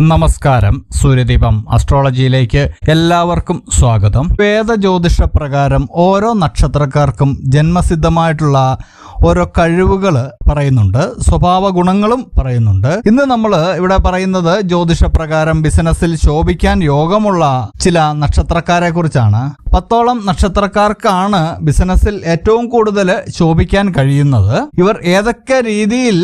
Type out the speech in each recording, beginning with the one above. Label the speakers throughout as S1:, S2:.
S1: നമസ്കാരം. സൂര്യദീപം അസ്ട്രോളജിയിലേക്ക് എല്ലാവർക്കും സ്വാഗതം. വേദ ജ്യോതിഷ പ്രകാരം ഓരോ നക്ഷത്രക്കാർക്കും ജന്മസിദ്ധമായിട്ടുള്ള ഓരോ കഴിവുകൾ പറയുന്നുണ്ട്. സ്വഭാവ ഗുണങ്ങളും പറയുന്നുണ്ട്. ഇന്ന് നമ്മൾ ഇവിടെ പറയുന്നത് ജ്യോതിഷ പ്രകാരം ബിസിനസ്സിൽ ശോഭിക്കാൻ യോഗമുള്ള ചില നക്ഷത്രക്കാരെ കുറിച്ചാണ്. പത്തോളം നക്ഷത്രക്കാർക്കാണ് ബിസിനസ്സിൽ ഏറ്റവും കൂടുതൽ ശോഭിക്കാൻ കഴിയുന്നത്. ഇവർ ഏതൊക്കെ രീതിയിൽ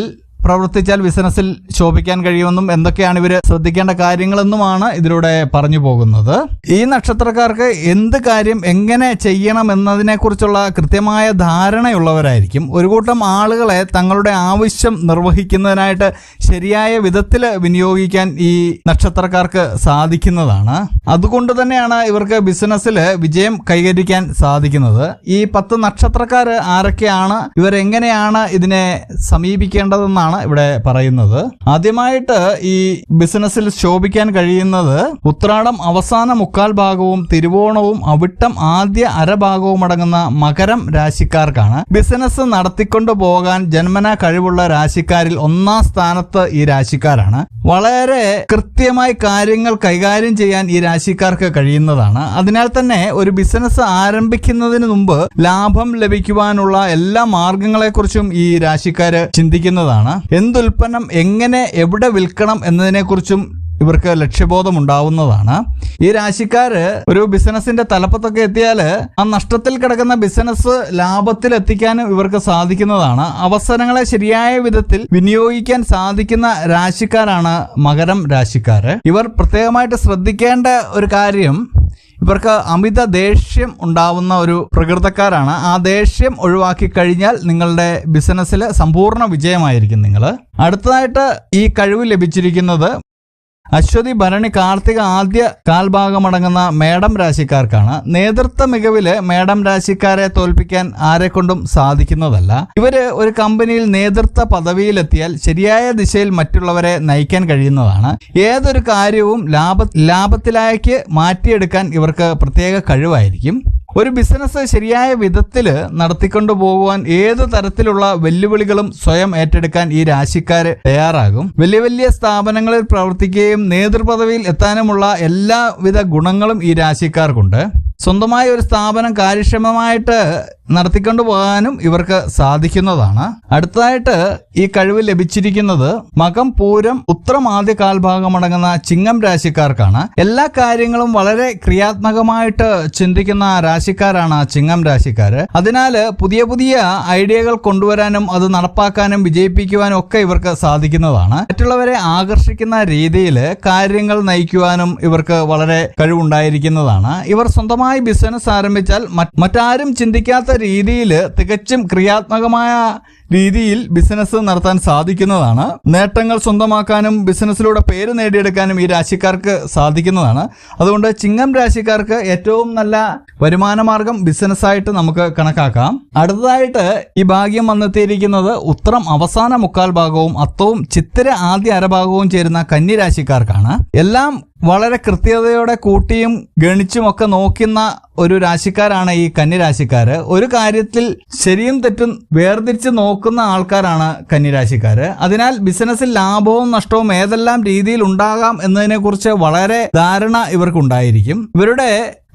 S1: പ്രവർത്തിച്ചാൽ ബിസിനസ്സിൽ ശോഭിക്കാൻ കഴിയുമെന്നും എന്തൊക്കെയാണ് ഇവർ ശ്രദ്ധിക്കേണ്ട കാര്യങ്ങളെന്നുമാണ് ഇതിലൂടെ പറഞ്ഞു പോകുന്നത്. ഈ നക്ഷത്രക്കാർക്ക് എന്ത് കാര്യം എങ്ങനെ ചെയ്യണം എന്നതിനെക്കുറിച്ചുള്ള കൃത്യമായ ധാരണയുള്ളവരായിരിക്കും. ഒരു കൂട്ടം ആളുകളെ തങ്ങളുടെ ആവശ്യം നിർവഹിക്കുന്നതിനായിട്ട് ശരിയായ വിധത്തിൽ വിനിയോഗിക്കാൻ ഈ നക്ഷത്രക്കാർക്ക് സാധിക്കുന്നതാണ്. അതുകൊണ്ട് തന്നെയാണ് ഇവർക്ക് ബിസിനസ്സിൽ വിജയം കൈകരിക്കാൻ സാധിക്കുന്നത്. ഈ പത്ത് നക്ഷത്രക്കാർ ആരൊക്കെയാണ് ഇവരെങ്ങനെയാണ് ഇതിനെ സമീപിക്കേണ്ടതെന്നാണ് ഇവിടെ പറയുന്നത്. ആദ്യമായിട്ട് ഈ ബിസിനസ്സിൽ ശോഭിക്കാൻ കഴിയുന്നത് ഉത്രാടം അവസാന മുക്കാൽ ഭാഗവും തിരുവോണവും അവിട്ടം ആദ്യ അരഭാഗവും അടങ്ങുന്ന മകരം രാശിക്കാർക്കാണ്. ബിസിനസ് നടത്തിക്കൊണ്ടു പോകാൻ ജന്മനാ കഴിവുള്ള രാശിക്കാരിൽ ഒന്നാം സ്ഥാനത്ത് ഈ രാശിക്കാരാണ്. വളരെ കൃത്യമായി കാര്യങ്ങൾ കൈകാര്യം ചെയ്യാൻ ഈ രാശിക്കാർക്ക് കഴിയുന്നതാണ്. അതിനാൽ തന്നെ ഒരു ബിസിനസ് ആരംഭിക്കുന്നതിന് മുമ്പ് ലാഭം ലഭിക്കുവാനുള്ള എല്ലാ മാർഗങ്ങളെക്കുറിച്ചും ഈ രാശിക്കാര് ചിന്തിക്കുന്നതാണ്. എന്തുൽപ്പന്നം എങ്ങനെ എവിടെ വിൽക്കണം എന്നതിനെക്കുറിച്ചും ഇവർക്ക് ലക്ഷ്യബോധം ഉണ്ടാവുന്നതാണ് ഈ രാശിക്കാര് ഒരു ബിസിനസിന്റെ തലപ്പത്തൊക്കെ എത്തിയാൽ ആ നഷ്ടത്തിൽ കിടക്കുന്ന ബിസിനസ് ലാഭത്തിൽ എത്തിക്കാനും ഇവർക്ക് സാധിക്കുന്നതാണ്. അവസരങ്ങളെ ശരിയായ വിധത്തിൽ വിനിയോഗിക്കാൻ സാധിക്കുന്ന രാശിക്കാരാണ് മകരം രാശിക്കാര്. ഇവർ പ്രത്യേകമായിട്ട് ശ്രദ്ധിക്കേണ്ട ഒരു കാര്യം ഇവർക്ക് അമിത ദേഷ്യം ഉണ്ടാവുന്ന ഒരു പ്രകൃതക്കാരാണ്. ആ ദേഷ്യം ഒഴിവാക്കി കഴിഞ്ഞാൽ നിങ്ങളുടെ ബിസിനസ്സിൽ സമ്പൂർണ വിജയമായിരിക്കും നിങ്ങൾ അടുത്തതായിട്ട് ഈ കഴിവ് ലഭിച്ചിരിക്കുന്നത് അശ്വതി ഭരണി കാർത്തിക ആദ്യ കാൽഭാഗമടങ്ങുന്ന മേടം രാശിക്കാർക്കാണ് നേതൃത്വ മികവിൽ മേടം രാശിക്കാരെ തോൽപ്പിക്കാൻ ആരെക്കൊണ്ടും സാധിക്കുന്നതല്ല. ഇവർ ഒരു കമ്പനിയിൽ നേതൃത്വ പദവിയിലെത്തിയാൽ ശരിയായ ദിശയിൽ മറ്റുള്ളവരെ നയിക്കാൻ കഴിയുന്നതാണ്. ഏതൊരു കാര്യവും ലാഭ ലാഭത്തിലേക്ക് മാറ്റിയെടുക്കാൻ ഇവർക്ക് പ്രത്യേക കഴിവായിരിക്കും. ഒരു ബിസിനസ് ശരിയായ വിധത്തിൽ നടത്തിക്കൊണ്ടു പോകുവാൻ ഏത് തരത്തിലുള്ള വെല്ലുവിളികളും സ്വയം ഏറ്റെടുക്കാൻ ഈ രാശിക്കാർ തയ്യാറാകും. വലിയ വലിയ സ്ഥാപനങ്ങളിൽ പ്രവർത്തിക്കുകയും നേതൃപദവിയിൽ എത്താനുമുള്ള എല്ലാവിധ ഗുണങ്ങളും ഈ രാശിക്കാർക്കുണ്ട്. സ്വന്തമായ ഒരു സ്ഥാപനം കാര്യക്ഷമമായിട്ട് നടത്തിക്കൊണ്ടു പോകാനും ഇവർക്ക് സാധിക്കുന്നതാണ്. അടുത്തായിട്ട് ഈ കഴിവ് ലഭിച്ചിരിക്കുന്നത് മകം പൂരം ഉത്രം ആദ്യ കാൽഭാഗമടങ്ങുന്ന ചിങ്ങം രാശിക്കാർക്കാണ്. എല്ലാ കാര്യങ്ങളും വളരെ ക്രിയാത്മകമായിട്ട് ചിന്തിക്കുന്ന രാശിക്കാരാണ് ചിങ്ങം രാശിക്കാര്. അതിനാൽ പുതിയ പുതിയ ഐഡിയകൾ കൊണ്ടുവരാനും അത് നടപ്പാക്കാനും വിജയിപ്പിക്കുവാനും ഒക്കെ ഇവർക്ക് സാധിക്കുന്നതാണ്. മറ്റുള്ളവരെ ആകർഷിക്കുന്ന രീതിയിൽ കാര്യങ്ങൾ നയിക്കുവാനും ഇവർക്ക് വളരെ കഴിവുണ്ടായിരിക്കുന്നതാണ്. ഇവർ സ്വന്തമായി ബിസിനസ് ആരംഭിച്ചാൽ മറ്റാരും ചിന്തിക്കാത്ത രീതിയിൽ തികച്ചും ക്രിയാത്മകമായ രീതിയിൽ ബിസിനസ് നടത്താൻ സാധിക്കുന്നതാണ്. നേട്ടങ്ങൾ സ്വന്തമാക്കാനും ബിസിനസ്സിലൂടെ പേര് നേടിയെടുക്കാനും ഈ രാശിക്കാർക്ക് സാധിക്കുന്നതാണ്. അതുകൊണ്ട് ചിങ്ങം രാശിക്കാർക്ക് ഏറ്റവും നല്ല വരുമാന മാർഗം ബിസിനസ്സായിട്ട് നമുക്ക് കണക്കാക്കാം. അടുത്തതായിട്ട് ഈ ഭാഗ്യം വന്നെത്തിയിരിക്കുന്നത് ഉത്തരം അവസാന മുക്കാൽ ഭാഗവും അത്തവും ചിത്തിര ആദ്യ അരഭാഗവും ചേരുന്ന കന്നിരാശിക്കാർക്കാണ് എല്ലാം വളരെ കൃത്യതയോടെ കൂട്ടിയും ഗണിച്ചും ഒക്കെ നോക്കുന്ന ഒരു രാശിക്കാരാണ് ഈ കന്നിരാശിക്കാർ ഒരു കാര്യത്തിൽ ശരിയും തെറ്റും വേർതിരിച്ച് നോക്കുന്ന ആൾക്കാരാണ് കന്നിരാശിക്കാർ അതിനാൽ ബിസിനസ്സിൽ ലാഭവും നഷ്ടവും ഏതെല്ലാം രീതിയിൽ ഉണ്ടാകാം എന്നതിനെക്കുറിച്ച് വളരെ ധാരണ ഇവർക്കുണ്ടായിരിക്കും. ഇവരുടെ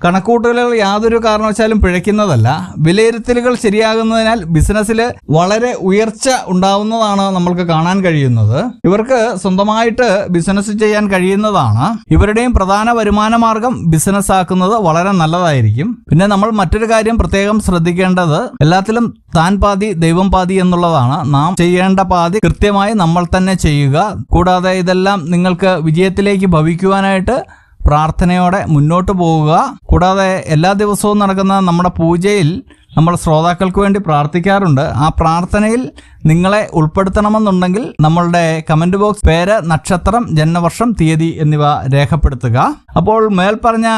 S1: കണക്കൂട്ടലുകൾ യാതൊരു കാരണവശാലും പിഴയ്ക്കുന്നതല്ല. വിലയിരുത്തലുകൾ ശരിയാകുന്നതിനാൽ ബിസിനസ്സിൽ വളരെ ഉയർച്ച ഉണ്ടാവുന്നതാണ് നമ്മൾക്ക് കാണാൻ കഴിയുന്നത്. ഇവർക്ക് സ്വന്തമായിട്ട് ബിസിനസ് ചെയ്യാൻ കഴിയുന്നതാണ്. ഇവരുടെയും പ്രധാന വരുമാന മാർഗം ബിസിനസ് ആക്കുന്നത് വളരെ നല്ലതായിരിക്കും. പിന്നെ നമ്മൾ മറ്റൊരു കാര്യം പ്രത്യേകം ശ്രദ്ധിക്കേണ്ടത് എല്ലാത്തിലും താൻ പാതി ദൈവം പാതി എന്നുള്ളതാണ്. നാം ചെയ്യേണ്ട പാതി കൃത്യമായി നമ്മൾ തന്നെ ചെയ്യുക. കൂടാതെ ഇതെല്ലാം നിങ്ങൾക്ക് വിജയത്തിലേക്ക് ഭവിക്കുവാനായിട്ട് പ്രാർത്ഥനയോടെ മുന്നോട്ട് പോവുക കൂടാതെ എല്ലാ ദിവസവും നടക്കുന്ന നമ്മുടെ പൂജയിൽ നമ്മൾ ശ്രോതാക്കൾക്ക് വേണ്ടി പ്രാർത്ഥിക്കാറുണ്ട്. ആ പ്രാർത്ഥനയിൽ നിങ്ങളെ ഉൾപ്പെടുത്തണമെന്നുണ്ടെങ്കിൽ നമ്മളുടെ കമന്റ് ബോക്സ് പേര് നക്ഷത്രം ജന്മവർഷം തീയതി എന്നിവ രേഖപ്പെടുത്തുക. അപ്പോൾ മേൽപ്പറഞ്ഞ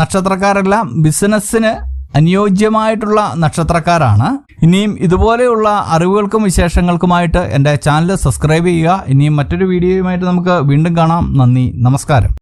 S1: നക്ഷത്രക്കാരെല്ലാം ബിസിനസ്സിന് അനുയോജ്യമായിട്ടുള്ള നക്ഷത്രക്കാരാണ്. ഇനിയും ഇതുപോലെയുള്ള അറിവുകൾക്കും വിശേഷങ്ങൾക്കുമായിട്ട് എന്റെ ചാനൽ സബ്സ്ക്രൈബ് ചെയ്യുക. ഇനിയും മറ്റൊരു വീഡിയോയുമായിട്ട് നമുക്ക് വീണ്ടും കാണാം. നന്ദി. നമസ്കാരം.